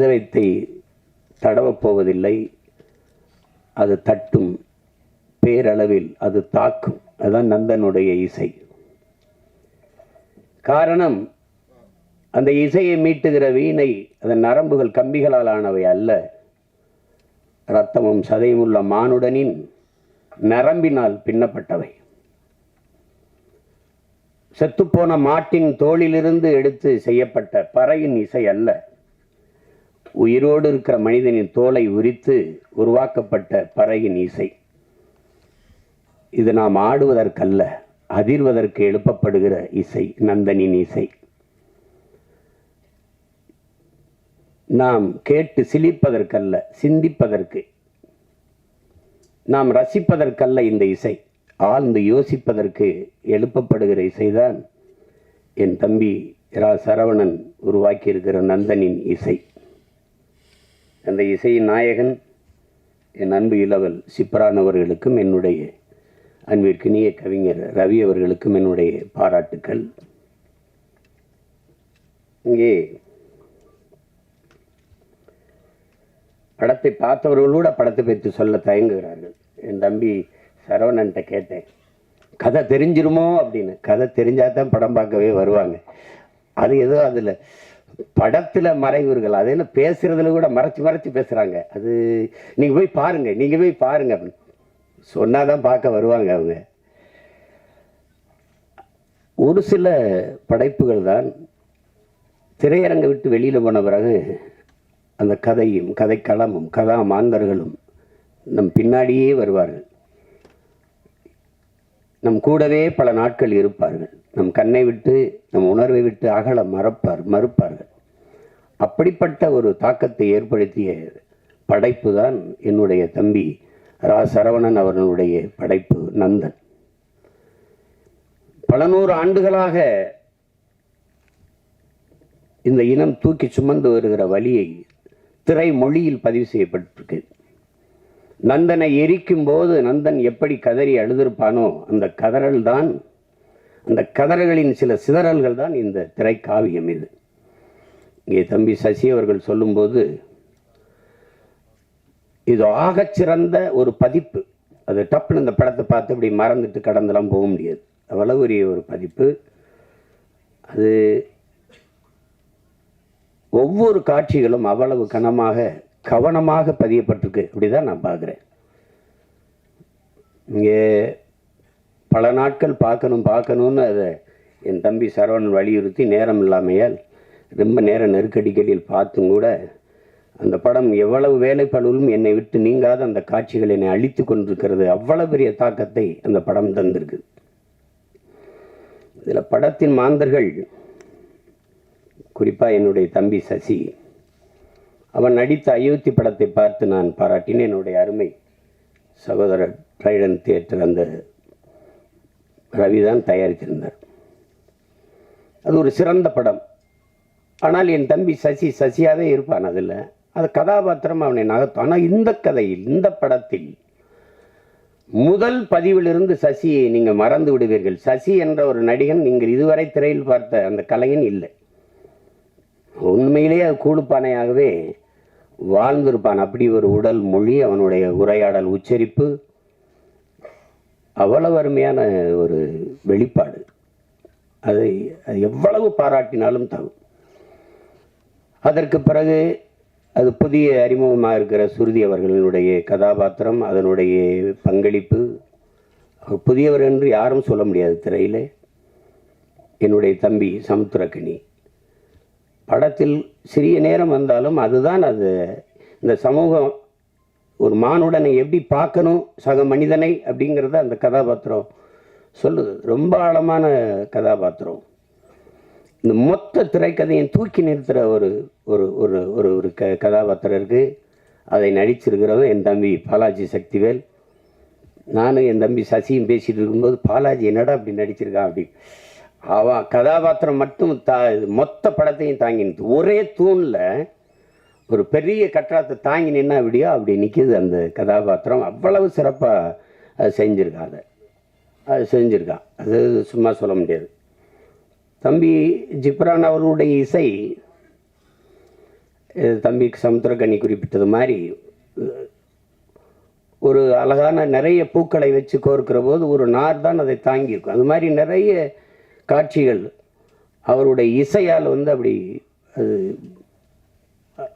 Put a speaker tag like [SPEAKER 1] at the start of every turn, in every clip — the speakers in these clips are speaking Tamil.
[SPEAKER 1] இதயத்தை தடவப் போவதில்லை அது தட்டும் பேரளவில் அது தாக்கும் அதுதான் நந்தனுடைய இசை காரணம் அந்த இசையை மீட்டுகிற வீணை அதன் நரம்புகள் கம்பிகளால் ஆனவை அல்ல இரத்தமும் சதையும் உள்ள மானுடனின் நரம்பினால் பின்னப்பட்டவை செத்துப்போன மாட்டின் தோளிலிருந்து எடுத்து செய்யப்பட்ட பறையின் இசை அல்ல உயிரோடு இருக்கிற மனிதனின் தோலை உரித்து உருவாக்கப்பட்ட பறையின் இசை இது நாம் ஆடுவதற்கல்ல அதிர்வதற்கு எழுப்பப்படுகிற இசை நந்தனின் இசை நாம் கேட்டு சிலிப்பதற்கல்ல சிந்திப்பதற்கு நாம் ரசிப்பதற்கல்ல இந்த இசை ஆழ்ந்து யோசிப்பதற்கு எழுப்பப்படுகிற இசைதான் என் தம்பி ரா சரவணன் உருவாக்கியிருக்கிற நந்தனின் இசை அந்த இசையின் நாயகன் என் அன்பு இளவல் சிப்ரான் அவர்களுக்கும் என்னுடைய அன்பிற்கினிய கவிஞர் ரவி அவர்களுக்கும் என்னுடைய பாராட்டுக்கள் இங்கே படத்தை பார்த்தவர்களோட படத்தை பற்றி சொல்ல தயங்குகிறார்கள் என் தம்பி சரவணன்ட்ட கேட்டேன் கதை தெரிஞ்சிருமோ அப்படின்னு கதை தெரிஞ்சாதான் படம் பார்க்கவே வருவாங்க அது எதுவும் அதில் படத்துல மறைவுகள் அதில் பேசுறதுல கூட மறைச்சு மறைச்சு பேசுறாங்க அது நீங்க போய் பாருங்க நீங்க போய் பாருங்க அப்படின்னு சொன்னாதான் பார்க்க வருவாங்க அவங்க ஒரு சில படைப்புகள் தான் திரையரங்கை விட்டு வெளியில் போன பிறகு அந்த கதையும் கதைக்களமும் கதா மாந்தர்களும் நம் பின்னாடியே வருவார்கள் நம் கூடவே பல நாட்கள் இருப்பார்கள் நம் கண்ணை விட்டு நம் உணர்வை விட்டு அகல மறப்பார் மறுப்பார்கள் அப்படிப்பட்ட ஒரு தாக்கத்தை ஏற்படுத்திய படைப்பு தான் என்னுடைய தம்பி ரா சரவணன் அவர்களுடைய படைப்பு நந்தன் பல நூறு ஆண்டுகளாக இந்த இனம் தூக்கி சுமந்து வருகிற வழியை திரை மொழியில் பதிவு செய்யப்பட்டிருக்கு நந்தனை எரிக்கும் போது நந்தன் எப்படி கதறி அழுதிருப்பானோ அந்த கதறல் தான் அந்த கதறுகளின் சில சிதறல்கள் தான் இந்த திரைக்காவியம் இது இங்கே தம்பி சசி அவர்கள் சொல்லும்போது இது சிறந்த ஒரு பதிப்பு அது டப்புன்னு இந்த படத்தை பார்த்து அப்படி மறந்துட்டு கடந்தெல்லாம் போக முடியாது அவ்வளவு ஒரு பதிப்பு அது ஒவ்வொரு காட்சிகளும் அவ்வளவு கனமாக கவனமாக பதியப்பட்டிருக்கு அப்படி தான் நான் பார்க்குறேன் இங்கே பல நாட்கள் பார்க்கணும் பார்க்கணும்னு அதை என் தம்பி சரவணன் வலியுறுத்தி நேரம் இல்லாமையால் ரொம்ப நேர நெருக்கடிகளில் பார்த்தும் கூட அந்த படம் எவ்வளவு வேலைப்படலும் என்னை விட்டு நீங்காத அந்த காட்சிகள் என்னை அழித்து கொண்டிருக்கிறது அவ்வளவு பெரிய தாக்கத்தை அந்த படம் தந்திருக்கு இதில் படத்தின் மாந்தர்கள் குறிப்பாக என்னுடைய தம்பி சசி அவன் நடித்த அயோத்தி படத்தை பார்த்து நான் பாராட்டினேன் என்னுடைய அருமை சகோதரர் ட்ரைடன் தியேட்டர் அந்த ரவி தான் தயாரித்திருந்தார் அது ஒரு சிறந்த படம் ஆனால் என் தம்பி சசி சசியாகவே இருப்பான் அதில் அது கதாபாத்திரம் அவனை நகர்த்தும் ஆனால் இந்த கதையில் இந்த படத்தில் முதல் பதிவிலிருந்து சசியை நீங்கள் மறந்து விடுவீர்கள் சசி என்ற ஒரு நடிகன் நீங்கள் இதுவரை திரையில் பார்த்த அந்த கலைஞன் இல்லை உண்மையிலேயே அது கூடுப்பானையாகவே வாழ்ந்திருப்பான் அப்படி ஒரு உடல் மொழி அவனுடைய உரையாடல் உச்சரிப்பு அவ்வளவு அருமையான ஒரு வெளிப்பாடு அதை எவ்வளவு பாராட்டினாலும் தகும் அதற்கு பிறகு அது புதிய அறிமுகமாக இருக்கிற சுருதி அவர்களுடைய கதாபாத்திரம் அதனுடைய பங்களிப்பு புதியவர் என்று யாரும் சொல்ல முடியாது திரையில் என்னுடைய தம்பி சமுத்திரக்கணி படத்தில் சிறிய நேரம் வந்தாலும் அதுதான் அது இந்த சமூகம் ஒரு மானுடனை எப்படி பார்க்கணும் சக மனிதனை அப்படிங்கிறத அந்த கதாபாத்திரம் சொல்லுது ரொம்ப ஆழமான கதாபாத்திரம் இந்த மொத்த திரைக்கதையும் தூக்கி நிறுத்துகிற ஒரு ஒரு ஒரு ஒரு ஒரு க கதாபாத்திரம் இருக்குது அதை நடிச்சிருக்கிறவன் என் தம்பி பாலாஜி சக்திவேல் நானும் என் தம்பி சசியும் பேசிகிட்டு இருக்கும்போது பாலாஜி என்னடா அப்படி நடிச்சிருக்கான் அப்படி அவன் கதாபாத்திரம் மட்டும் தா மொத்த படத்தையும் தாங்கினது ஒரே தூணில் ஒரு பெரிய கற்றாத்தை தாங்கி நின்னா விடியோ அப்படி நிற்கிது அந்த கதாபாத்திரம் அவ்வளவு சிறப்பாக அது அதை அது செஞ்சுருக்கான் அது சும்மா சொல்ல முடியாது தம்பி ஜிப்ரான் அவருடைய இசை சமுத்திர சமுத்திரக்கண்ணி குறிப்பிட்டது மாதிரி ஒரு அழகான நிறைய பூக்களை வச்சு கோர்க்கிற போது ஒரு நார் தான் அதை தாங்கியிருக்கும் அது மாதிரி நிறைய காட்சிகள் அவருடைய இசையால் வந்து அப்படி அது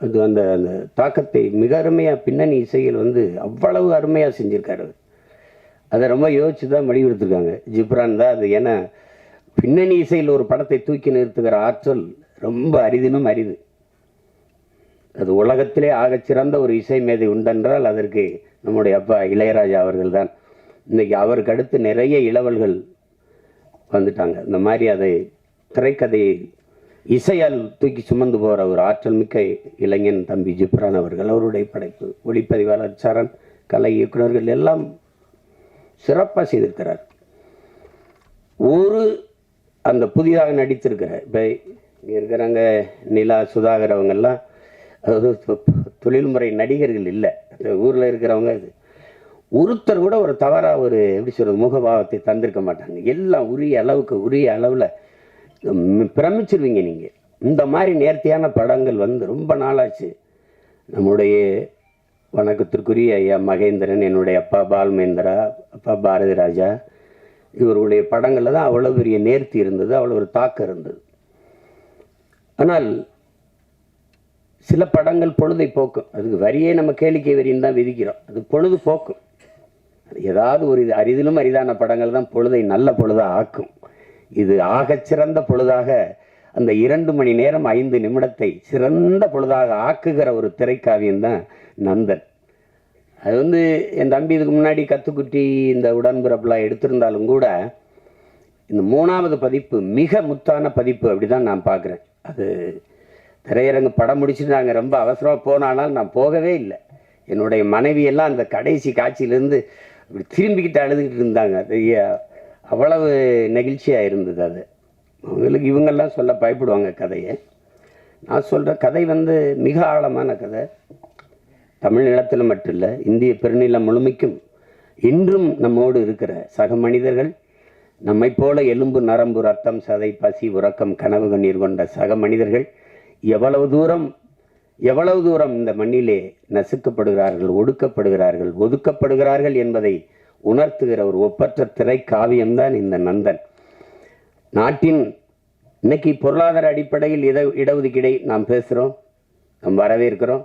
[SPEAKER 1] அது அந்த அந்த தாக்கத்தை மிக அருமையாக பின்னணி இசையில் வந்து அவ்வளவு அருமையாக செஞ்சுருக்காரு அதை ரொம்ப யோசித்து தான் வலியுறுத்திருக்காங்க ஜிப்ரான் தான் அது ஏன்னா பின்னணி இசையில் ஒரு படத்தை தூக்கி நிறுத்துகிற ஆற்றல் ரொம்ப அரிதினும் அரிது அது உலகத்திலே ஆகச்சிறந்த ஒரு இசை மேதை உண்டென்றால் அதற்கு நம்முடைய அப்பா இளையராஜா அவர்கள் தான் இன்றைக்கி அவருக்கு அடுத்து நிறைய இளவல்கள் வந்துட்டாங்க இந்த மாதிரி அதை திரைக்கதையை இசையால் தூக்கி சுமந்து போகிற ஒரு ஆற்றல் மிக்க இளைஞன் தம்பி ஜிப்ரான் அவர்கள் அவருடைய படைப்பு ஒளிப்பதிவாளர் சரண் கலை இயக்குநர்கள் எல்லாம் சிறப்பாக செய்திருக்கிறார் ஒரு அந்த புதிதாக நடித்திருக்கிற இப்போ இங்கே இருக்கிறாங்க நிலா சுதாகர் அவங்கெல்லாம் அதாவது தொழில்முறை நடிகர்கள் இல்லை ஊரில் இருக்கிறவங்க ஒருத்தர் கூட ஒரு தவறாக ஒரு எப்படி சொல்கிறது முகபாவத்தை தந்திருக்க மாட்டாங்க எல்லாம் உரிய அளவுக்கு உரிய அளவில் பிரமிச்சிருவீங்க நீங்கள் இந்த மாதிரி நேர்த்தியான படங்கள் வந்து ரொம்ப நாளாச்சு நம்முடைய வணக்கத்திற்குரிய ஐயா மகேந்திரன் என்னுடைய அப்பா பால் அப்பா பாரதி ராஜா இவருடைய படங்களில் தான் அவ்வளோ பெரிய நேர்த்தி இருந்தது அவ்வளோ ஒரு தாக்கம் இருந்தது ஆனால் சில படங்கள் பொழுதை போக்கும் அதுக்கு வரியே நம்ம கேளிக்கை வரின்னு தான் விதிக்கிறோம் அது பொழுது போக்கும் ஏதாவது ஒரு இது அரிதிலும் அரிதான படங்கள் தான் பொழுதை நல்ல பொழுதாக ஆக்கும் இது சிறந்த பொழுதாக அந்த இரண்டு மணி நேரம் ஐந்து நிமிடத்தை சிறந்த பொழுதாக ஆக்குகிற ஒரு திரைக்காவியம் தான் நந்தன் அது வந்து என் தம்பி இதுக்கு முன்னாடி கத்துக்குட்டி இந்த உடன்பிறப்புலாம் எடுத்திருந்தாலும் கூட இந்த மூணாவது பதிப்பு மிக முத்தான பதிப்பு அப்படி தான் நான் பார்க்குறேன் அது திரையரங்கு படம் முடிச்சுட்டு நாங்கள் ரொம்ப அவசரமாக போனாலும் நான் போகவே இல்லை என்னுடைய மனைவியெல்லாம் அந்த கடைசி காட்சியிலேருந்து அப்படி திரும்பிக்கிட்டு அழுதுகிட்டு இருந்தாங்க ஐயா அவ்வளவு நெகிழ்ச்சியாக இருந்தது அது அவங்களுக்கு இவங்கெல்லாம் சொல்ல பயப்படுவாங்க கதையை நான் சொல்கிற கதை வந்து மிக ஆழமான கதை தமிழ் நிலத்தில் மட்டும் இல்லை இந்திய பெருநிலம் முழுமைக்கும் இன்றும் நம்மோடு இருக்கிற சக மனிதர்கள் நம்மை போல எலும்பு நரம்பு ரத்தம் சதை பசி உறக்கம் கனவு கண்ணீர் கொண்ட சக மனிதர்கள் எவ்வளவு தூரம் எவ்வளவு தூரம் இந்த மண்ணிலே நசுக்கப்படுகிறார்கள் ஒடுக்கப்படுகிறார்கள் ஒதுக்கப்படுகிறார்கள் என்பதை உணர்த்துகிற ஒரு ஒப்பற்ற திரை காவியம்தான் இந்த நந்தன் நாட்டின் இன்னைக்கு பொருளாதார அடிப்படையில் இட இடஒதுக்கீடை நாம் பேசுகிறோம் நாம் வரவேற்கிறோம்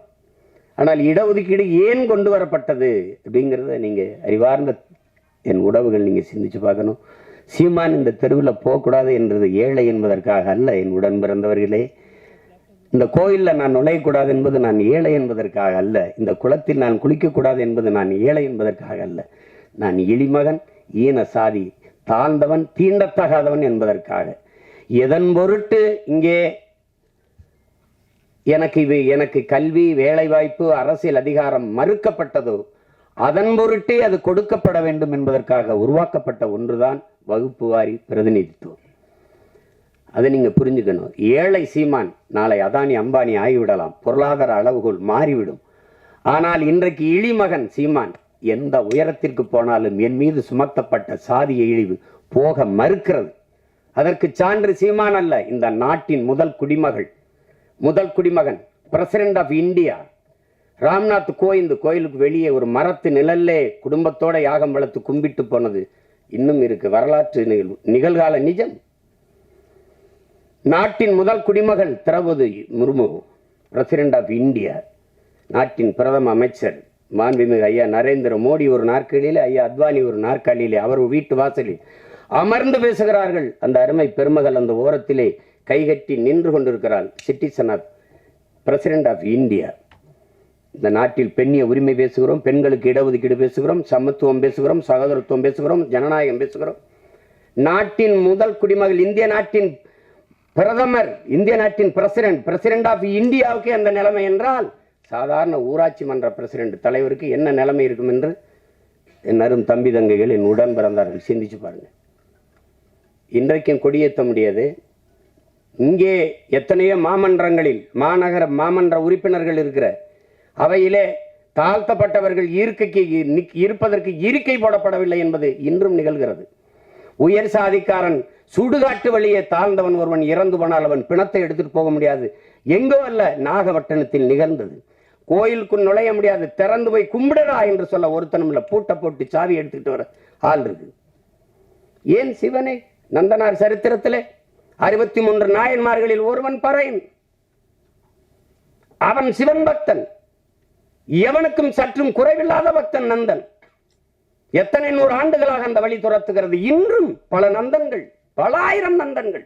[SPEAKER 1] ஆனால் இடஒதுக்கீடு ஏன் கொண்டு வரப்பட்டது அப்படிங்கிறத நீங்கள் அறிவார்ந்த என் உடவுகள் நீங்கள் சிந்திச்சு பார்க்கணும் சீமான் இந்த தெருவில் போகக்கூடாது என்றது ஏழை என்பதற்காக அல்ல என் உடன் பிறந்தவர்களே இந்த கோயிலில் நான் நுழையக்கூடாது என்பது நான் ஏழை என்பதற்காக அல்ல இந்த குளத்தில் நான் குளிக்கக்கூடாது என்பது நான் ஏழை என்பதற்காக அல்ல நான் இழிமகன் ஈன சாதி தாழ்ந்தவன் தீண்டத்தகாதவன் என்பதற்காக எதன் பொருட்டு இங்கே எனக்கு இவை எனக்கு கல்வி வேலைவாய்ப்பு அரசியல் அதிகாரம் மறுக்கப்பட்டதோ அதன் பொருட்டே அது கொடுக்கப்பட வேண்டும் என்பதற்காக உருவாக்கப்பட்ட ஒன்றுதான் வகுப்பு வாரி பிரதிநிதித்துவம் அதை நீங்கள் புரிஞ்சுக்கணும் ஏழை சீமான் நாளை அதானி அம்பானி ஆகிவிடலாம் பொருளாதார அளவுகோல் மாறிவிடும் ஆனால் இன்றைக்கு இழிமகன் சீமான் எந்த உயரத்திற்கு போனாலும் என் மீது சுமத்தப்பட்ட சாதிய இழிவு போக மறுக்கிறது அதற்கு சான்று சீமான் அல்ல இந்த நாட்டின் முதல் குடிமகள் முதல் குடிமகன் president of India Ramnath Kovind கோயிலுக்கு வெளியே ஒரு மரத்து நிழல்லே குடும்பத்தோட யாகம் வளர்த்து கும்பிட்டு போனது இன்னும் இருக்கு வரலாற்று நிகழ்வு நிகழ்கால நிஜம் நாட்டின் முதல் குடிமகள் Draupadi Murmu president of India நாட்டின் பிரதம அமைச்சர் மாண்புமிகு ஐயா நரேந்திர மோடி ஒரு நாற்காலியில் ஐயா அத்வானி ஒரு நாற்காலியிலே அவர் வீட்டு வாசலில் அமர்ந்து பேசுகிறார்கள் அந்த அருமை பெருமகள் அந்த ஓரத்திலே கைகட்டி நின்று கொண்டிருக்கிறாள் citizen of president of India இந்த நாட்டில் பெண்ணிய உரிமை பேசுகிறோம் பெண்களுக்கு இடஒதுக்கீடு பேசுகிறோம் சமத்துவம் பேசுகிறோம் சகோதரத்துவம் பேசுகிறோம் ஜனநாயகம் பேசுகிறோம் நாட்டின் முதல் குடிமகள் இந்திய நாட்டின் பிரதமர் இந்திய நாட்டின் பிரசிடென்ட் பிரசிடென்ட் ஆஃப் இந்தியாவுக்கு அந்த நிலைமை என்றால் சாதாரண ஊராட்சி மன்ற பிரசிடென்ட் தலைவருக்கு என்ன நிலைமை இருக்கும் என்று என் அரும் தம்பி தங்கைகள் என் உடன் பிறந்தார்கள் சிந்திச்சு பாருங்கள் இன்றைக்கும் கொடியேற்ற முடியாது இங்கே எத்தனையோ மாமன்றங்களில் மாநகர மாமன்ற உறுப்பினர்கள் இருக்கிற அவையிலே தாழ்த்தப்பட்டவர்கள் இருக்கைக்கு இருப்பதற்கு இருக்கை போடப்படவில்லை என்பது இன்றும் நிகழ்கிறது உயர் சாதிக்காரன் சுடுகாட்டு வழியே தாழ்ந்தவன் ஒருவன் இறந்து போனால் அவன் பிணத்தை எடுத்துட்டு போக முடியாது எங்கோ அல்ல நாகப்பட்டினத்தில் நிகழ்ந்தது கோயிலுக்கு நுழைய முடியாது திறந்து போய் கும்பிடுறா என்று சொல்ல ஒருத்தனம் இல்லை பூட்டை போட்டு சாவி எடுத்துக்கிட்டு வர ஆள் இருக்கு ஏன் சிவனே நந்தனார் சரித்திரத்திலே அறுபத்தி மூன்று நாயன்மார்களில் ஒருவன் பறையன் அவன் சிவன் பக்தன் எவனுக்கும் சற்றும் குறைவில்லாத பக்தன் நந்தன் எத்தனை நூறு ஆண்டுகளாக அந்த வழி துரத்துகிறது இன்றும் பல நந்தன்கள் பல ஆயிரம் நந்தன்கள்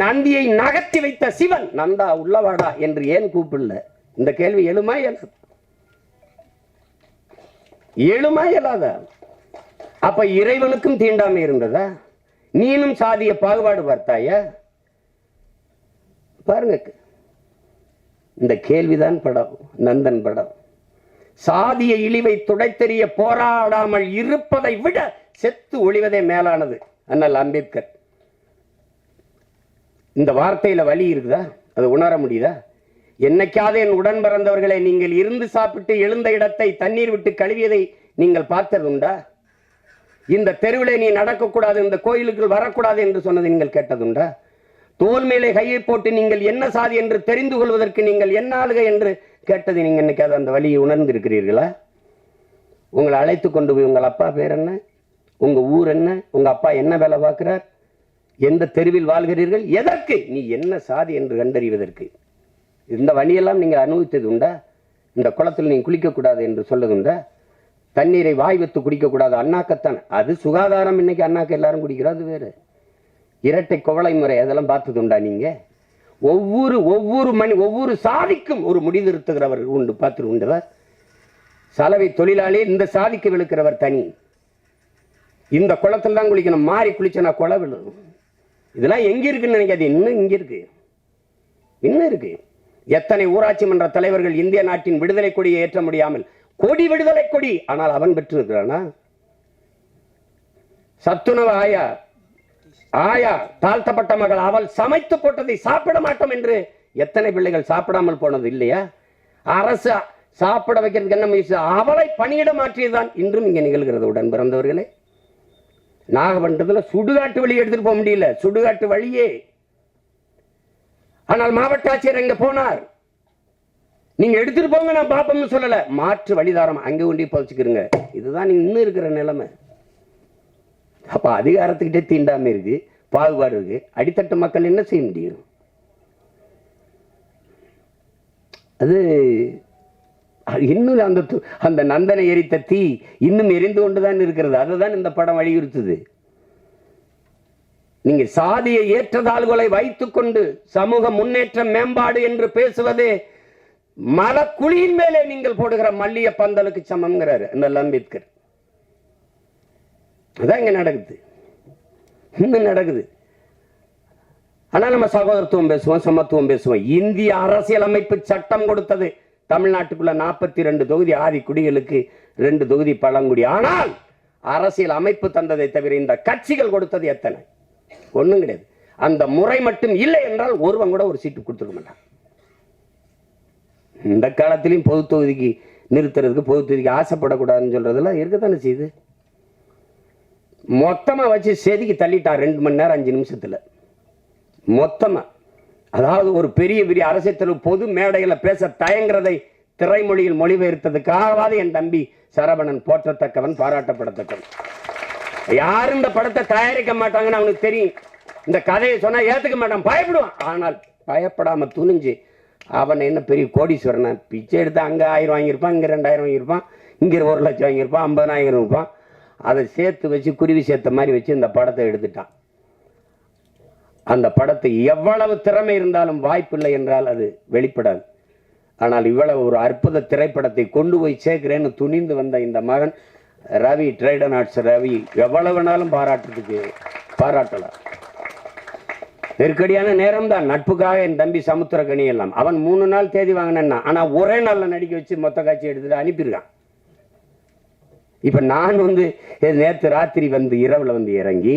[SPEAKER 1] நந்தியை நகர்த்தி வைத்த சிவன் நந்தா உள்ளவாடா என்று ஏன் கூப்பிடல இந்த கேள்வி எழுமா இயலாது எழுமா இயலாத அப்ப இறைவனுக்கும் தீண்டாமை இருந்ததா நீனும் சாதிய பாகுபாடு பார்த்தாய பாருங்க இந்த கேள்விதான் படம் நந்தன் படம் சாதிய இழிவை துடைத்தெறிய போராடாமல் இருப்பதை விட செத்து ஒழிவதே மேலானது அண்ணல் அம்பேத்கர் இந்த வார்த்தையில் வழி இருக்குதா அது உணர முடியுதா என்னைக்காவது என் உடன் பிறந்தவர்களை நீங்கள் இருந்து சாப்பிட்டு எழுந்த இடத்தை தண்ணீர் விட்டு கழுவியதை நீங்கள் பார்த்தது உண்டா இந்த தெருவில் நீ நடக்கக்கூடாது இந்த கோயிலுக்குள் வரக்கூடாது என்று சொன்னதை நீங்கள் கேட்டதுண்டா தோல் மேலே கையை போட்டு நீங்கள் என்ன சாதி என்று தெரிந்து கொள்வதற்கு நீங்கள் என்ன ஆளுக என்று கேட்டது நீங்கள் என்னைக்காவது அந்த வழியை உணர்ந்திருக்கிறீர்களா உங்களை அழைத்து கொண்டு போய் உங்கள் அப்பா பேர் என்ன உங்கள் ஊர் என்ன உங்கள் அப்பா என்ன வேலை பார்க்குறார் எந்த தெருவில் வாழ்கிறீர்கள் எதற்கு நீ என்ன சாதி என்று கண்டறிவதற்கு இந்த வழியெல்லாம் நீங்கள் அனுபவித்தது உண்டா இந்த குளத்தில் நீங்கள் குளிக்கக்கூடாது என்று சொல்லது உண்டா தண்ணீரை வாய் வைத்து குடிக்கக்கூடாது அண்ணாக்கத்தான் அது சுகாதாரம் இன்னைக்கு அண்ணாக்க எல்லாரும் குடிக்கிறாது வேறு இரட்டை குவளை முறை அதெல்லாம் பார்த்தது உண்டா நீங்கள் ஒவ்வொரு ஒவ்வொரு மணி ஒவ்வொரு சாதிக்கும் ஒரு முடிதிருத்துகிறவர்கள் உண்டு பார்த்து உண்டவர் சலவை தொழிலாளி இந்த சாதிக்கு விழுக்கிறவர் தனி இந்த குளத்தில் தான் குளிக்கணும் மாறி குளிச்சனா குளம் விழும் இதெல்லாம் எங்க இருக்குன்னு நினைக்காது இன்னும் இங்க இருக்கு இன்னும் இருக்கு எத்தனை ஊராட்சி மன்ற தலைவர்கள் இந்திய நாட்டின் விடுதலை கொடியை ஏற்ற முடியாமல் கொடி விடுதலை கொடி ஆனால் அவன் பெற்றிருக்கிறானா சத்துணவு ஆயா ஆயா தாழ்த்தப்பட்ட மகள் அவள் சமைத்து போட்டதை சாப்பிட மாட்டோம் என்று எத்தனை பிள்ளைகள் சாப்பிடாமல் போனது இல்லையா அரசு சாப்பிட வைக்கிறதுக்கு என்ன முயற்சி அவளை பணியிட மாற்றியதுதான் இன்றும் இங்கே நிகழ்கிறது உடன் பிறந்தவர்களே நாகப்பட்டினத்தில் சுடுகாட்டு வழி எடுத்துட்டு போக முடியல சுடுகாட்டு வழியே ஆனால் மாவட்ட ஆட்சியர் அங்க போனார் நீங்க எடுத்துட்டு போங்க நான் பாப்போம்னு சொல்லல மாற்று வழிதாரம் அங்கே ஒண்டி புதைச்சிக்கிறங்க இதுதான் நீங்க இன்னும் இருக்கிற நிலைமை அப்ப அதிகாரத்துக்கிட்டே தீண்டாம இருக்கு பாகுபாடு இருக்கு அடித்தட்டு மக்கள் என்ன செய்ய முடியும் அது இன்னும் அந்த அந்த நந்தனை எரித்த தீ இன்னும் எரிந்து கொண்டுதான் இருக்கிறது அதுதான் இந்த படம் வலியுறுத்துது நீங்க சாதியை ஏற்றதாள்களை கொண்டு சமூக முன்னேற்றம் மேம்பாடு என்று பேசுவது குழியின் மேலே நீங்கள் போடுகிற மல்லிய பந்தலுக்கு சமம்ங்கிறாரு இந்த அம்பேத்கர் அதான் இங்க நடக்குது இன்னும் நடக்குது ஆனா நம்ம சகோதரத்துவம் பேசுவோம் சமத்துவம் பேசுவோம் இந்திய அரசியலமைப்பு சட்டம் கொடுத்தது தமிழ்நாட்டுக்குள்ள நாற்பத்தி ரெண்டு தொகுதி ஆதிக்குடிகளுக்கு ரெண்டு தொகுதி பழங்குடி ஆனால் அரசியல் அமைப்பு தந்ததை தவிர இந்த கட்சிகள் கொடுத்தது எத்தனை ஒண்ணும் கிடையாது அந்த முறை மட்டும் இல்லை என்றால் ஒருவன் கூட ஒரு சீட்டு கொடுத்துருக்க மாட்டான் இந்த காலத்திலையும் பொது தொகுதிக்கு நிறுத்துறதுக்கு பொது தொகுதிக்கு ஆசைப்படக்கூடாதுன்னு சொல்றதெல்லாம் இருக்கத்தானே செய்யுது மொத்தமா வச்சு செதுக்கி தள்ளிட்டான் ரெண்டு மணி நேரம் அஞ்சு நிமிஷத்தில் மொத்தமா அதாவது ஒரு பெரிய பெரிய அரசியல் பொது மேடையில் பேச தயங்குறதை திரைமொழியில் மொழிபெயர்த்ததுக்காகவாது என் தம்பி சரவணன் போற்றத்தக்கவன் பாராட்டப்படத்தக்கவன் யாரும் இந்த படத்தை தயாரிக்க மாட்டாங்கன்னு அவனுக்கு தெரியும் இந்த கதையை சொன்னா ஏத்துக்க மாட்டான் பயப்படுவான் ஆனால் பயப்படாம துணிஞ்சு அவன் என்ன பெரிய கோடீஸ்வரனை பிச்சை எடுத்து அங்கே ஆயிரம் வாங்கியிருப்பான் இங்கே ரெண்டாயிரம் வாங்கியிருப்பான் இங்கே ஒரு லட்சம் வாங்கியிருப்பான் ஐம்பதாயிரம் இருப்பான் அதை சேர்த்து வச்சு குருவி சேர்த்த மாதிரி வச்சு இந்த படத்தை எடுத்துட்டான் அந்த படத்தை எவ்வளவு திறமை இருந்தாலும் வாய்ப்பில்லை என்றால் அது வெளிப்படாது ஆனால் இவ்வளவு ஒரு அற்புத திரைப்படத்தை கொண்டு போய் சேர்க்கிறேன்னு துணிந்து வந்த இந்த மகன் ரவி ட்ரைடன் ஆர்ட்ஸ் ரவி எவ்வளவு பாராட்டுறதுக்கு பாராட்டலாம் நெருக்கடியான நேரம் தான் நட்புக்காக என் தம்பி சமுத்திரக்கணி எல்லாம் அவன் மூணு நாள் தேதி வாங்கினா ஆனால் ஒரே நாளில் நடிக்க வச்சு மொத்த காட்சி எடுத்துட்டு அனுப்பியிருக்கான் இப்போ நான் வந்து நேற்று ராத்திரி வந்து இரவில் வந்து இறங்கி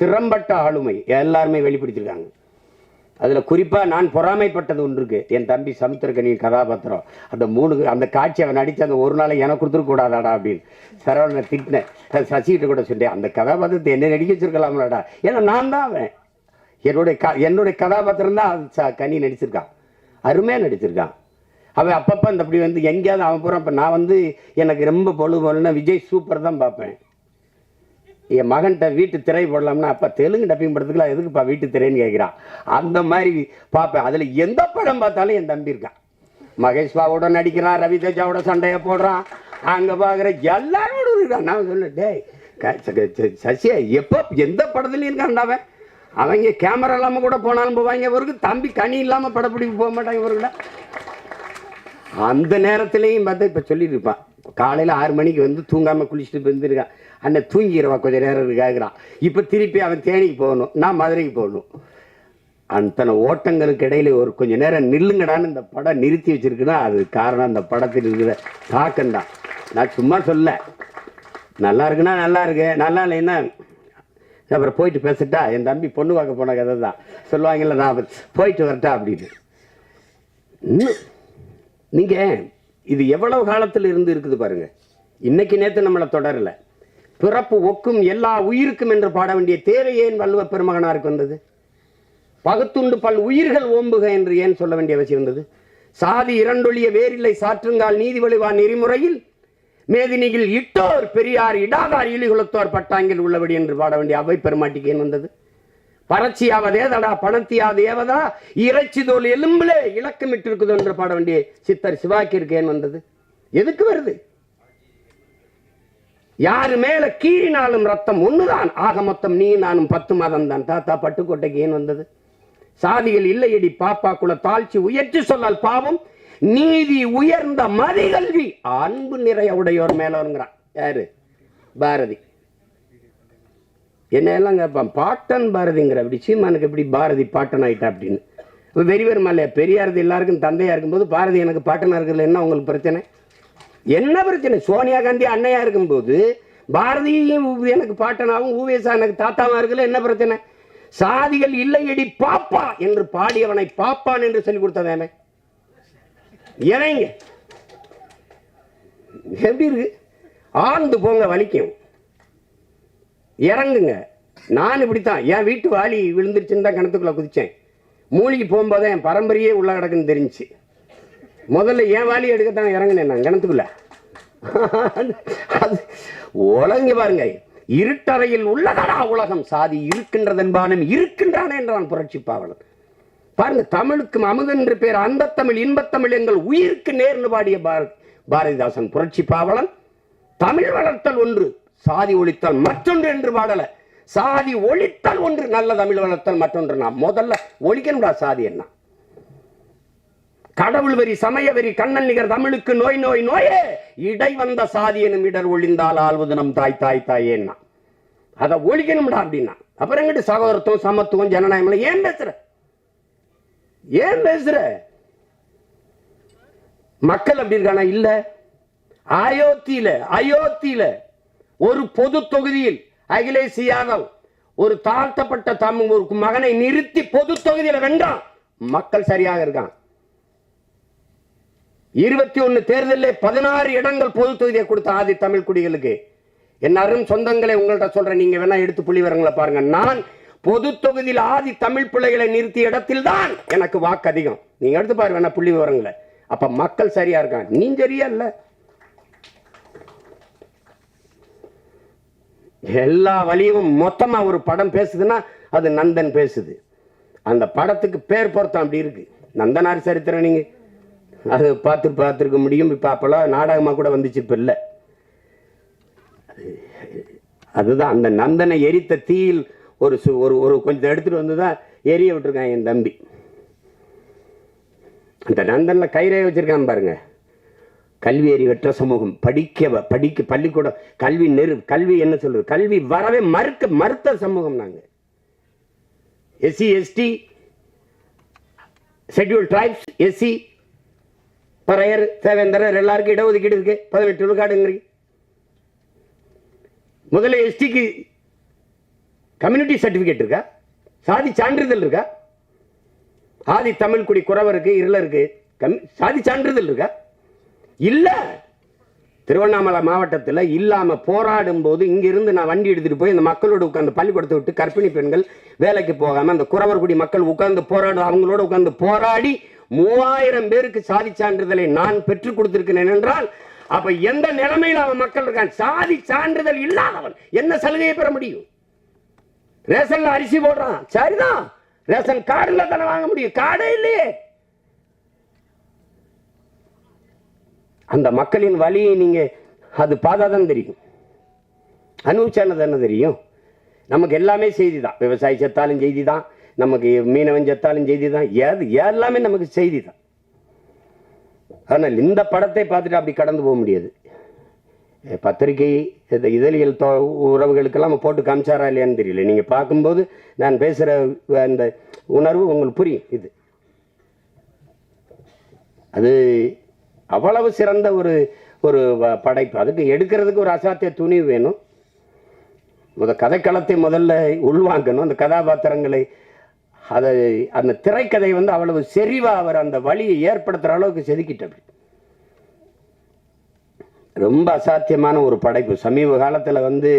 [SPEAKER 1] திறம்பட்ட ஆளுமை எல்லாருமே வெளிப்படுத்திருக்காங்க அதில் குறிப்பாக நான் பொறாமைப்பட்டது ஒன்று இருக்குது என் தம்பி சமுத்திரக்கணி கதாபாத்திரம் அந்த மூணு அந்த காட்சி அவன் நடித்து அந்த ஒரு நாளை எனக்கு கொடுத்துருக்கூடாதாடா அப்படின்னு சரவணனை திட்டினேன் சசிகிட்ட கூட சொல்லிட்டேன் அந்த கதாபாத்திரத்தை என்ன நடிக்க வச்சிருக்கலாம்லடா ஏன்னா நான் தான் அவன் என்னுடைய க என்னுடைய கதாபாத்திரம் தான் ச கனி நடிச்சிருக்கான் அருமையாக நடிச்சிருக்கான் அவன் அப்பப்போ அந்த அப்படி வந்து எங்கேயாவது அவன் போகிறான் இப்போ நான் வந்து எனக்கு ரொம்ப பொழுது போகலன்னா விஜய் சூப்பர் தான் பார்ப்பேன் என் மகன்கிட்ட வீட்டு திரை போடலாம்னா அப்போ தெலுங்கு டப்பிங் படத்துக்குலாம் எதுக்குப்பா வீட்டு திரைன்னு கேட்குறான் அந்த மாதிரி பார்ப்பேன் அதில் எந்த படம் பார்த்தாலும் என் தம்பி இருக்கான் மகேஷ் பாவோட நடிக்கிறான் ரவி தேஜாவோட சண்டையை போடுறான் அங்கே பார்க்குற எல்லாரோடு இருக்கான் நான் சொல்ல டேய் சசியா எப்போ எந்த படத்துலையும் இருக்கான் அவன் அவங்க கேமரா இல்லாமல் கூட போனாலும் போவாங்க இவருக்கு தம்பி கனி இல்லாமல் படப்பிடிப்பு போக மாட்டாங்க இவருக்கிட்ட அந்த நேரத்துலையும் பார்த்தா இப்போ சொல்லியிருப்பான் காலையில் ஆறு மணிக்கு வந்து தூங்காமல் குளிச்சுட்டு இருந்திருக்கான் அண்ணன் தூங்கிடுவா கொஞ்சம் நேரம் இருக்காங்கிறான் இப்போ திருப்பி அவன் தேனிக்கு போகணும் நான் மதுரைக்கு போகணும் அத்தனை ஓட்டங்களுக்கு இடையில ஒரு கொஞ்சம் நேரம் நில்லுங்கடான்னு இந்த படம் நிறுத்தி வச்சுருக்குன்னா அது காரணம் அந்த படத்தில் இருக்கிற தான் நான் சும்மா சொல்ல நல்லா இருக்குன்னா நல்லா இருக்கு நல்லா இல்லைன்னா அப்புறம் போயிட்டு பேசிட்டா என் தம்பி பொண்ணு பார்க்க போன கதை தான் சொல்லுவாங்கல்ல நான் போயிட்டு வரட்டா அப்படின்னு நீங்கள் இது எவ்வளவு காலத்தில் இருந்து இருக்குது பாருங்க இன்னைக்கு நேற்று நம்மளை தொடரலை பிறப்பு ஒக்கும் எல்லா உயிருக்கும் என்று பாட வேண்டிய தேவை ஏன் வள்ளுவ பெருமகனாருக்கு வந்தது பகுத்துண்டு பல் உயிர்கள் ஓம்புக என்று ஏன் சொல்ல வேண்டிய அவசியம் இருந்தது சாதி இரண்டொழிய வேரில்லை சாற்றுங்கால் நீதி வழிவா நெறிமுறையில் மேதினியில் இட்டோர் பெரியார் இடாதார் இழிகுலத்தோர் பட்டாங்கில் உள்ளபடி என்று பாட வேண்டிய அவை பெருமாட்டிக்கு ஏன் வந்தது பறச்சியாவ தேதடா பணத்தியாவ தேவதா இறைச்சி தோல் எலும்பிலே இலக்கமிட்டு இருக்குது என்று பாட வேண்டிய சித்தர் சிவாக்கியிருக்கு ஏன் வந்தது எதுக்கு வருது யாரு மேல கீறினாலும் ரத்தம் ஒண்ணுதான் ஆக மொத்தம் நீ நானும் பத்து மாதம் தான் தாத்தா பட்டுக்கோட்டைக்கு ஏன் வந்தது சாதிகள் இல்லையடி பாப்பா குல தாழ்ச்சி உயர்த்தி சொல்லால் பாவம் நீதி உயர்ந்த மதிகல்வி அன்பு நிறைய உடையோர் மேலோருங்கிறான் யாரு பாரதி என்னையெல்லாம் கேட்பான் பாட்டன் பாரதிங்கிற அப்படி சீமானுக்கு எப்படி பாரதி பாட்டன் ஆகிட்டா அப்படின்னு இப்போ வெறி வருமா இல்லையா பெரியாரது எல்லாருக்கும் தந்தையாக இருக்கும்போது பாரதி எனக்கு பாட்டனாக இருக்கிறதுல என்ன உங்களுக்கு பிரச்சனை என்ன பிரச்சனை சோனியா காந்தி அன்னையாக இருக்கும்போது பாரதியும் எனக்கு பாட்டனாகவும் ஊவேசா எனக்கு தாத்தாவாக இருக்குல்ல என்ன பிரச்சனை சாதிகள் இல்லையடி பாப்பா என்று பாடியவனை பாப்பான் என்று சொல்லி கொடுத்தவன் எதைங்க எப்படி இருக்கு ஆழ்ந்து போங்க வலிக்கும் இறங்குங்க நான் இப்படித்தான் என் வீட்டு வாலி விழுந்துருச்சுன்னு தான் கிணத்துக்குள்ளே குதித்தேன் மூலிகை போகும்போது என் பரம்பரையே உள்ள கிடக்குன்னு தெரிஞ்சு முதல்ல என் வாலி எடுக்க தான் இறங்கினேன் நான் கிணத்துக்குள்ள அது உலங்கி பாருங்க இருட்டறையில் உள்ளதடா உலகம் சாதி இருக்கின்றதென்பானும் இருக்கின்றானே என்றான் புரட்சி பாவலன் பாருங்க தமிழுக்கும் அமுதன் என்று பேர் அந்த தமிழ் இன்பத்தமிழ் எங்கள் உயிருக்கு நேர்ந்து பாடிய பாரதிதாசன் புரட்சி பாவலன் தமிழ் வளர்த்தல் ஒன்று சாதி ஒழித்தல் மற்றொன்று என்று பாடலை சாதி ஒழித்தல் ஒன்று நல்ல தமிழ் வளர்த்தல் மற்றொன்று நான் முதல்ல ஒழிக்கணும்டா சாதி என்ன கடவுள் வரி சமய வரி கண்ணன் நிகர் தமிழுக்கு நோய் நோய் நோயே இடை வந்த சாதி எனும் இடர் ஒழிந்தால் ஆள்வது நம் தாய் தாய் தாயேன்னா அதை ஒழிக்கணும்டா அப்படின்னா அப்புறம் எங்கிட்டு சகோதரத்துவம் சமத்துவம் ஜனநாயகம் ஏன் பேசுற ஏன் பேசுற மக்கள் அப்படி இருக்கானா இல்ல அயோத்தியில அயோத்தியில ஒரு பொது தொகுதியில் அகிலேஷ் யாதவ் ஒரு தாழ்த்தப்பட்ட தமிழ் ஒரு மகனை நிறுத்தி பொது தொகுதியில் வென்றான் மக்கள் சரியாக இருக்கான் இருபத்தி ஒன்று தேர்தலில் பதினாறு இடங்கள் பொது தொகுதியை கொடுத்த ஆதி தமிழ் குடிகளுக்கு என் சொந்தங்களை உங்கள்கிட்ட சொல்றேன் நீங்க வேணா எடுத்து புள்ளி வரங்களை பாருங்க நான் பொது தொகுதியில் ஆதி தமிழ் பிள்ளைகளை நிறுத்திய இடத்தில் தான் எனக்கு வாக்கு அதிகம் நீங்க எடுத்து பாரு புள்ளி விவரங்களை அப்ப மக்கள் சரியா இருக்காங்க நீ சரியா இல்லை எல்லா வழியும் மொத்தமாக ஒரு படம் பேசுதுன்னா அது நந்தன் பேசுது அந்த படத்துக்கு பேர் பொருத்தம் அப்படி இருக்கு நந்தனார் சரித்திரம் நீங்கள் அது பார்த்து பார்த்துருக்க முடியும் இப்போ அப்போல்லாம் நாடகமாக கூட வந்துச்சு இப்போ இல்லை அதுதான் அந்த நந்தனை எரித்த தீயில் ஒரு சு ஒரு ஒரு கொஞ்சம் எடுத்துகிட்டு வந்து தான் எரிய விட்டுருக்கான் என் தம்பி அந்த நந்தனில் கயிறே வச்சுருக்கான் பாருங்கள் கல்வி அறிவற்ற சமூகம் படிக்க படிக்க பள்ளிக்கூடம் கல்வி நெரு கல்வி என்ன சொல்றது கல்வி வரவே மறுக்க மறுத்த சமூகம் நாங்கள் SC ST schedule tribes SC பறையர் தேவேந்திரர் எல்லாருக்கும் இடஒதுக்கீடு இருக்கு பதினெட்டு விழுக்காடுங்கிறீங்க முதல்ல எஸ்டிக்கு கம்யூனிட்டி சர்டிஃபிகேட் இருக்கா சாதி சான்றிதழ் இருக்கா ஆதி தமிழ் குடி குறவருக்கு இருளருக்கு கம் சாதி சான்றிதழ் இருக்கா இல்லை திருவண்ணாமலை மாவட்டத்தில் இல்லாமல் போராடும் போது இங்கிருந்து நான் வண்டி எடுத்துகிட்டு போய் இந்த மக்களோட உட்காந்து பள்ளிக்கூடத்தை விட்டு கற்பிணி பெண்கள் வேலைக்கு போகாமல் அந்த குறவர்குடி மக்கள் உட்கார்ந்து போராடும் அவங்களோட உட்காந்து போராடி மூவாயிரம் பேருக்கு சாதி சான்றிதழை நான் பெற்றுக் கொடுத்திருக்கிறேன் என்றால் அப்ப எந்த நிலைமையில் அவன் மக்கள் இருக்கான் சாதி சான்றிதழ் இல்லாதவன் என்ன சலுகையை பெற முடியும் ரேஷன்ல அரிசி போடுறான் சரிதான் ரேஷன் கார்டுல தானே வாங்க முடியும் கார்டே இல்லையே அந்த மக்களின் வழியை நீங்கள் அது பார்த்தா தான் தெரியும் அனுபவிச்சானது என்ன தெரியும் நமக்கு எல்லாமே செய்தி தான் விவசாயி செத்தாலும் செய்தி தான் நமக்கு மீனவன் செத்தாலும் செய்தி தான் ஏது எல்லாமே நமக்கு செய்தி தான் ஆனால் இந்த படத்தை பார்த்துட்டு அப்படி கடந்து போக முடியாது பத்திரிகை இதழியல் தோ உறவுகளுக்கெல்லாம் போட்டு காமிச்சாரா இல்லையான்னு தெரியல நீங்கள் பார்க்கும்போது நான் பேசுகிற அந்த உணர்வு உங்களுக்கு புரியும் இது அது அவ்வளவு சிறந்த ஒரு ஒரு படைப்பு அதுக்கு எடுக்கிறதுக்கு ஒரு அசாத்திய துணிவு வேணும் முத கதைக்களத்தை முதல்ல உள்வாங்கணும் அந்த கதாபாத்திரங்களை அதை அந்த திரைக்கதை வந்து அவ்வளவு செறிவாக அவர் அந்த வழியை ஏற்படுத்துகிற அளவுக்கு செதுக்கிட்டப்படி ரொம்ப அசாத்தியமான ஒரு படைப்பு சமீப காலத்தில் வந்து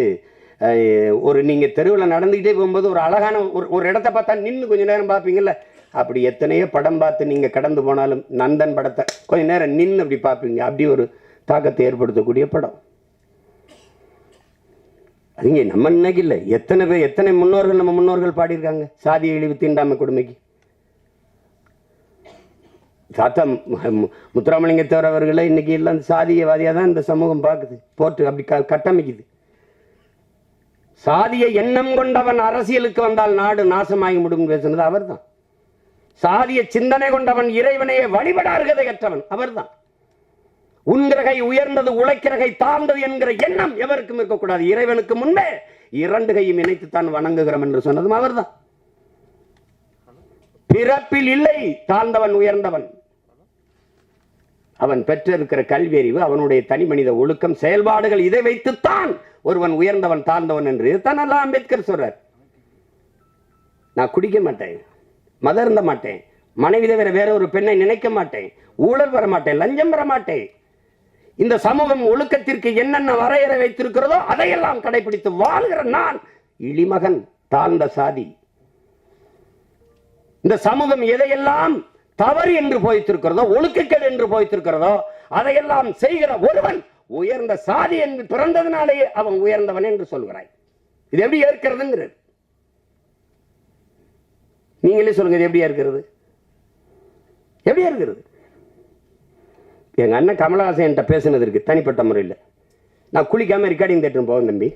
[SPEAKER 1] ஒரு நீங்கள் தெருவில் நடந்துக்கிட்டே போகும்போது ஒரு அழகான ஒரு ஒரு இடத்த பார்த்தா நின்று கொஞ்சம் நேரம் பார்ப்பீங்கள்ல அப்படி எத்தனையோ படம் பார்த்து நீங்கள் கடந்து போனாலும் நந்தன் படத்தை கொஞ்ச நேரம் நின்று அப்படி பார்ப்பீங்க அப்படி ஒரு தாக்கத்தை ஏற்படுத்தக்கூடிய படம் அதுங்க நம்ம இன்னைக்கு இல்லை எத்தனை பேர் எத்தனை முன்னோர்கள் நம்ம முன்னோர்கள் பாடியிருக்காங்க சாதி இழிவு தீண்டாமை கொடுமைக்கு தாத்தா முத்துராமலிங்கத்தவர் அவர்களை இன்னைக்கு எல்லாம் சாதியவாதியாக தான் இந்த சமூகம் பார்க்குது போட்டு அப்படி க கட்டமைக்குது சாதிய எண்ணம் கொண்டவன் அரசியலுக்கு வந்தால் நாடு நாசமாகி முடியும் பேசுனது அவர் தான் சாதிய சிந்தனை கொண்டவன் இறைவனையே வழிபட அருகதை கற்றவன் அவர்தான் உன்கிறகை உயர்ந்தது உழைக்கிறகை தாழ்ந்தது என்கிற எண்ணம் எவருக்கும் இருக்கக்கூடாது இறைவனுக்கு முன்பே இரண்டு கையும் இணைத்துத்தான் வணங்குகிறோம் என்று சொன்னதும் அவர்தான் பிறப்பில் இல்லை தாழ்ந்தவன் உயர்ந்தவன் அவன் பெற்றிருக்கிற கல்வி அறிவு அவனுடைய தனி மனித ஒழுக்கம் செயல்பாடுகள் இதை வைத்துத்தான் ஒருவன் உயர்ந்தவன் தாழ்ந்தவன் என்று இதுதான் அம்பேத்கர் சொல்றார் நான் குடிக்க மாட்டேன் மதர்ந்த மாட்டேன் மனைவி தவிர வேற ஒரு பெண்ணை நினைக்க மாட்டேன் ஊழல் வர மாட்டேன் லஞ்சம் வர மாட்டேன் இந்த சமூகம் ஒழுக்கத்திற்கு என்னென்ன வரையறை வைத்திருக்கிறதோ அதையெல்லாம் கடைபிடித்து வாழ்கிற நான் இளிமகன் தாழ்ந்த சாதி இந்த சமூகம் எதையெல்லாம் தவறு என்று போய்த்திருக்கிறதோ ஒழுக்கக்கள் என்று போய்த்திருக்கிறதோ அதையெல்லாம் செய்கிற ஒருவன் உயர்ந்த சாதி என்று பிறந்ததுனாலேயே அவன் உயர்ந்தவன் என்று சொல்கிறாய் இது எப்படி ஏற்கிறதுங்கிறது நீங்களே சொல்லுங்கள் இது எப்படியா இருக்கிறது எப்படியா இருக்கிறது எங்கள் அண்ணன் கமலஹாசன் என்கிட்ட பேசினது இருக்குது தனிப்பட்ட முறையில் நான் குளிக்காமல் ரெக்கார்டிங் தேட்டர் போவேன் தம்பி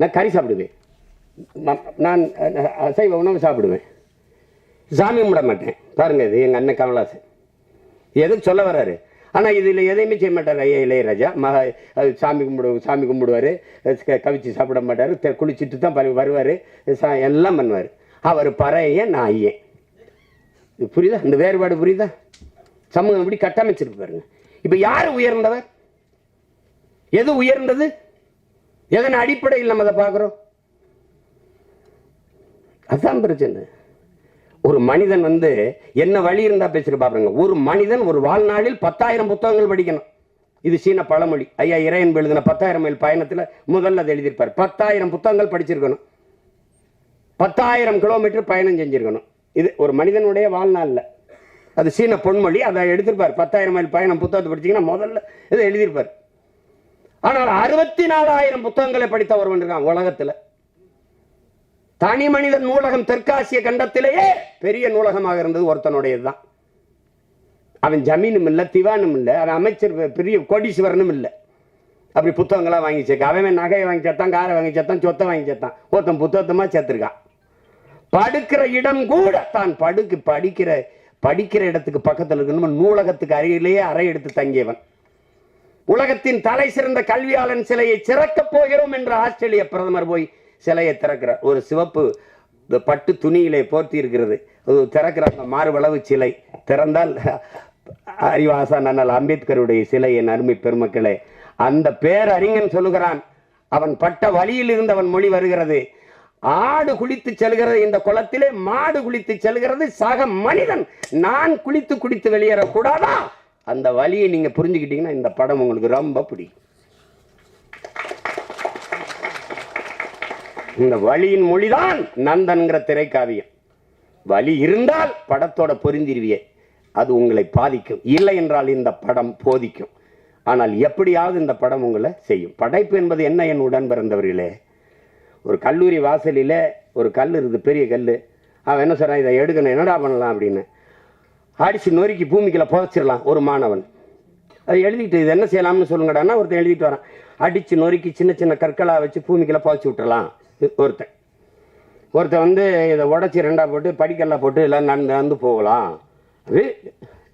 [SPEAKER 1] நான் கறி சாப்பிடுவேன் நான் அசைவ உணவு சாப்பிடுவேன் சாமி கும்பிட மாட்டேன் பாருங்கள் இது எங்கள் அண்ணன் கமலஹாசன் எதுக்கு சொல்ல வர்றாரு ஆனால் இதில் எதையுமே செய்ய மாட்டார் ஐயா இளையராஜா மகா சாமி கும்பிடு சாமி கும்பிடுவார் கவிச்சு சாப்பிட மாட்டார் குளிச்சுட்டு தான் வருவார் எல்லாம் பண்ணுவார் அவர் பறைய நான் புரியுதா இந்த வேறுபாடு புரியுதா சமூகம் இப்படி கட்டமைச்சிருக்கு பாருங்க இப்போ யார் உயர்ந்தவர் எது உயர்ந்தது எதன் அடிப்படையில் நம்ம அதை பார்க்குறோம் அதுதான் பிரச்சனை ஒரு மனிதன் வந்து என்ன வழி இருந்தால் பேசிட்டு பாருங்க ஒரு மனிதன் ஒரு வாழ்நாளில் பத்தாயிரம் புத்தகங்கள் படிக்கணும் இது சீன பழமொழி ஐயா இறையன் எழுதின பத்தாயிரம் மைல் பயணத்தில் முதல்ல அதை எழுதியிருப்பார் பத்தாயிரம் புத்தகங்கள் படிச்சிருக்கணும் பத்தாயிரம் கிலோமீட்டர் பயணம் செஞ்சுருக்கணும் இது ஒரு மனிதனுடைய வாழ்நாளில் அது சீன பொன்மொழி அதை எடுத்திருப்பார் பத்தாயிரம் மைல் பயணம் புத்தகத்தை படிச்சிங்கன்னா முதல்ல இதை எழுதியிருப்பார் ஆனால் அறுபத்தி நாலாயிரம் புத்தகங்களை படித்த ஒருவன் இருக்கான் உலகத்தில் தனி மனித நூலகம் தெற்காசிய கண்டத்திலேயே பெரிய நூலகமாக இருந்தது ஒருத்தனுடையது தான் அவன் ஜமீனும் இல்லை திவானும் இல்லை அவன் அமைச்சர் பெரிய கோடீஸ்வரனும் இல்லை அப்படி புத்தகங்களாக வாங்கி சேர்க்க அவன் நகையை வாங்கி சேர்த்தான் காரை வாங்கி சேர்த்தான் சொத்தை வாங்கி சேர்த்தான் ஒருத்தன் புத்தகத்தமாக சேர்த்துருக்கான் படுக்கிற இடம் கூட தான் படுக்கு படிக்கிற படிக்கிற இடத்துக்கு பக்கத்தில் இருக்கணும் நூலகத்துக்கு அருகிலேயே அறை எடுத்து தங்கியவன் உலகத்தின் தலை சிறந்த கல்வியாளன் சிலையை சிறக்கப் போகிறோம் என்று ஆஸ்திரேலிய பிரதமர் போய் சிலையை திறக்கிறார் ஒரு சிவப்பு பட்டு துணியிலே போர்த்தி இருக்கிறது திறக்கிற மாறுவளவு சிலை திறந்தால் அறிவாசான் அண்ணல் அம்பேத்கருடைய சிலை என் அருமை பெருமக்களே அந்த பேரறிஞன் சொல்லுகிறான் அவன் பட்ட வழியில் இருந்தவன் மொழி வருகிறது ஆடு குளித்து செல்கிறது இந்த குளத்திலே மாடு குளித்து செல்கிறது சக மனிதன் நான் குளித்து குளித்து வெளியேற கூடாதா அந்த வழியை நீங்க புரிஞ்சுக்கிட்டீங்கன்னா இந்த படம் உங்களுக்கு ரொம்ப பிடிக்கும் இந்த வழியின் மொழிதான் நந்தன்கிற திரைக்காவியம் வழி இருந்தால் படத்தோட பொருந்திருவியே அது உங்களை பாதிக்கும் இல்லை என்றால் இந்த படம் போதிக்கும் ஆனால் எப்படியாவது இந்த படம் உங்களை செய்யும் படைப்பு என்பது என்ன என் உடன் பிறந்தவர்களே ஒரு கல்லூரி வாசலில் ஒரு கல் இருக்குது பெரிய கல் அவன் என்ன சொல்கிறான் இதை எடுக்கணும் என்னடா பண்ணலாம் அப்படின்னு அடித்து நொறுக்கி பூமிக்குள்ளே புதைச்சிடலாம் ஒரு மாணவன் அது எழுதிட்டு இது என்ன செய்யலாம்னு சொல்லுங்கடான்னா ஒருத்தன் எழுதிட்டு வரான் அடித்து நொறுக்கி சின்ன சின்ன கற்களாக வச்சு பூமிக்குள்ளே புதைச்சி விட்டுறலாம் ஒருத்தன் ஒருத்தன் வந்து இதை உடச்சி ரெண்டாக போட்டு படிக்கல்ல போட்டு எல்லாம் நடந்து நடந்து போகலாம் அது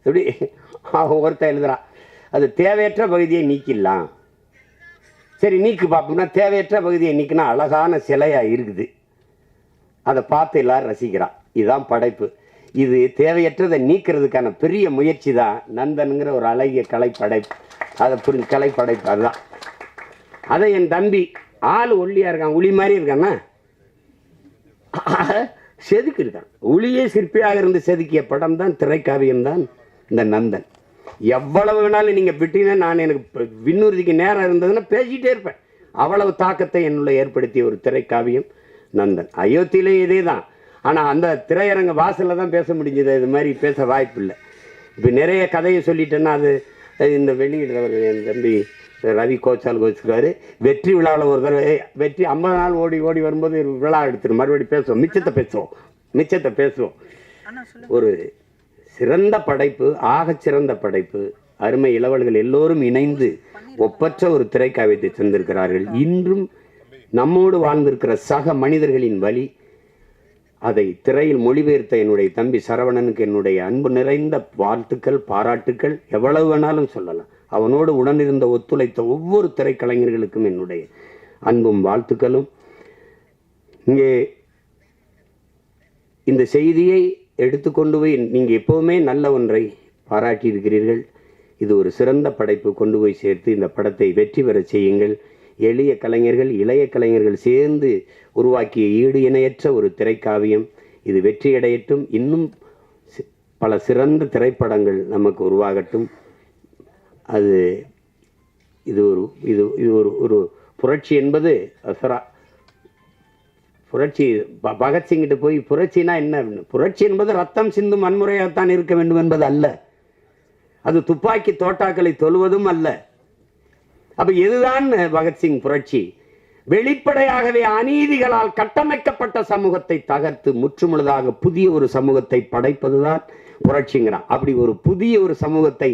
[SPEAKER 1] எப்படி ஒருத்தன் எழுதுகிறான் அது தேவையற்ற பகுதியை நீக்கிடலாம் சரி நீக்கு பார்ப்போம்னா தேவையற்ற பகுதியை நீக்கினா அழகான சிலையாக இருக்குது அதை பார்த்து எல்லாரும் ரசிக்கிறான் இதுதான் படைப்பு இது தேவையற்றதை நீக்கிறதுக்கான பெரிய முயற்சி தான் நந்தனுங்கிற ஒரு அழகிய கலை படைப்பு அதை புரிஞ்சு கலை படைப்பு அதுதான் அதை என் தம்பி ஆள் ஒல்லியாக இருக்கான் உளி மாதிரி இருக்கான்னா செதுக்கியிருக்கான் ஒளியே சிற்பியாக இருந்து செதுக்கிய படம் தான் திரைக்காவியம் தான் இந்த நந்தன் எவ்வளவு வேணாலும் நீங்கள் விட்டீங்கன்னா நான் எனக்கு விண்ணுறுதிக்கு நேரம் இருந்ததுன்னா பேசிகிட்டே இருப்பேன் அவ்வளவு தாக்கத்தை என்னுள்ள ஏற்படுத்திய ஒரு திரைக்காவியம் நந்தன் அயோத்தியிலேயே இதே தான் ஆனால் அந்த திரையரங்க வாசலில் தான் பேச முடிஞ்சது இது மாதிரி பேச வாய்ப்பு இல்லை இப்போ நிறைய கதையை சொல்லிட்டேன்னா அது இந்த வெளியிடுறவர் என் தம்பி ரவி கோச்சால் கோச்சுக்காரு வெற்றி விழாவில் ஒரு தடவை வெற்றி ஐம்பது நாள் ஓடி ஓடி வரும்போது விழா எடுத்துரு மறுபடியும் பேசுவோம் மிச்சத்தை பேசுவோம் மிச்சத்தை பேசுவோம் ஒரு சிறந்த படைப்பு ஆகச் சிறந்த படைப்பு அருமை இளவல்கள் எல்லோரும் இணைந்து ஒப்பற்ற ஒரு திரைக்காவியத்தை சென்றிருக்கிறார்கள் இன்றும் நம்மோடு வாழ்ந்திருக்கிற சக மனிதர்களின் வழி அதை திரையில் மொழிபெயர்த்த என்னுடைய தம்பி சரவணனுக்கு என்னுடைய அன்பு நிறைந்த வாழ்த்துக்கள் பாராட்டுக்கள் எவ்வளவு வேணாலும் சொல்லலாம் அவனோடு உடனிருந்த ஒத்துழைத்த ஒவ்வொரு திரைக்கலைஞர்களுக்கும் என்னுடைய அன்பும் வாழ்த்துக்களும் இங்கே இந்த செய்தியை எடுத்துக்கொண்டு போய் நீங்கள் எப்போவுமே நல்ல ஒன்றை பாராட்டியிருக்கிறீர்கள் இது ஒரு சிறந்த படைப்பு கொண்டு போய் சேர்த்து இந்த படத்தை வெற்றி பெற செய்யுங்கள் எளிய கலைஞர்கள் இளைய கலைஞர்கள் சேர்ந்து உருவாக்கிய ஈடு இணையற்ற ஒரு திரைக்காவியம் இது வெற்றியடையட்டும் இன்னும் பல சிறந்த திரைப்படங்கள் நமக்கு உருவாகட்டும் அது இது ஒரு இது இது ஒரு ஒரு புரட்சி என்பது அசரா புரட்சி ப பகத்சிங்கிட்ட போய் புரட்சினா என்ன புரட்சி என்பது ரத்தம் சிந்தும் வன்முறையாகத்தான் இருக்க வேண்டும் என்பது அல்ல அது துப்பாக்கி தோட்டாக்களை தொழுவதும் அல்ல அப்போ எதுதான் பகத்சிங் புரட்சி வெளிப்படையாகவே அநீதிகளால் கட்டமைக்கப்பட்ட சமூகத்தை தகர்த்து முற்றுமுழுதாக புதிய ஒரு சமூகத்தை படைப்பதுதான் புரட்சிங்கிறான் அப்படி ஒரு புதிய ஒரு சமூகத்தை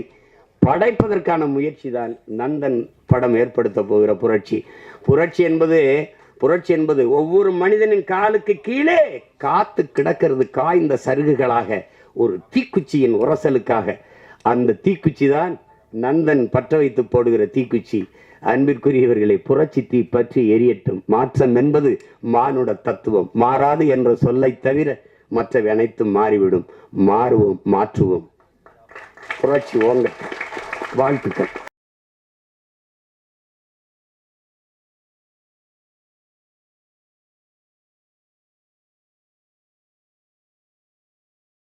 [SPEAKER 1] படைப்பதற்கான முயற்சி தான் நந்தன் படம் ஏற்படுத்த போகிற புரட்சி புரட்சி என்பது புரட்சி என்பது ஒவ்வொரு மனிதனின் காலுக்கு கீழே காத்து கிடக்கிறது காய்ந்த சருகுகளாக ஒரு தீக்குச்சியின் உரசலுக்காக அந்த தீக்குச்சி தான் நந்தன் பற்ற வைத்து போடுகிற தீக்குச்சி அன்பிற்குரியவர்களை புரட்சி தீ பற்றி எரியட்டும் மாற்றம் என்பது மானுட தத்துவம் மாறாது என்ற சொல்லை தவிர மற்ற அனைத்தும் மாறிவிடும் மாறுவோம் மாற்றுவோம் புரட்சி ஓங்க வாழ்த்துக்கள்